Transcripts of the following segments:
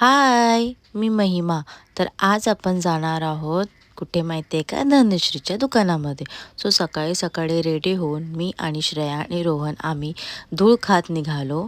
हाय मी महिमा. तर आज आपण जाणार आहोत कुठे माहिती आहे का? धनश्रीच्या दुकानामध्ये. सो सकाळी सकाळी रेडी होऊन मी आणि श्रेया आणि रोहन आम्ही धूळ खात निघालो.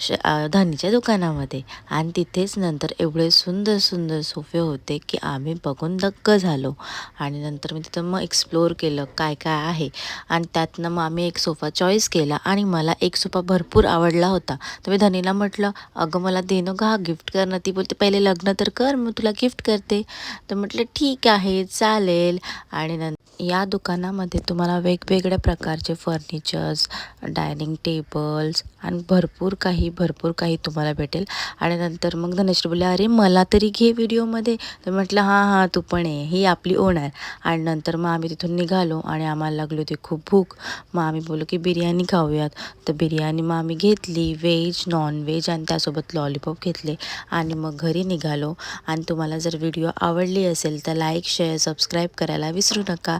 श धनीच्या दुकानामध्ये. आणि तिथेच नंतर एवढे सुंदर सुंदर सोफे होते की आम्ही बघून दग्ग झालो. आणि नंतर मी तिथं मग एक्सप्लोअर केलं काय काय आहे. आणि त्यातनं मग आम्ही एक सोफा चॉईस केला आणि मला एक सोफा भरपूर आवडला होता. तर मी धनीला म्हटलं अगं मला देणं का गिफ्ट करणं. ती बोलते पहिले लग्न तर कर मग तुला गिफ्ट करते. तर म्हटलं ठीक आहे चालेल. आणि नंतर या दुकानामध्ये तुम्हाला वेगवेगळ्या प्रकारचे फर्निचर्स डायनिंग टेबल्स आणि भरपूर काही भरपूर काही तुम्हाला भेटेल. आणि नंतर मग धनश्री बोलले अरे मला तरी घे व्हिडिओमध्ये. तर म्हटलं हां हां तू पण आहे ही आपली ओनर आणि नंतर मग आम्ही तिथून निघालो आणि आम्हाला लागली होती खूप भूक. मग आम्ही बोललो की बिर्याणी खाऊयात. तर बिर्याणी मग आम्ही घेतली व्हेज नॉन व्हेज आणि त्यासोबत लॉलीपॉप घेतले आणि मग घरी निघालो. आणि तुम्हाला जर व्हिडिओ आवडली असेल तर लाईक शेअर सबस्क्राईब करायला विसरू नका.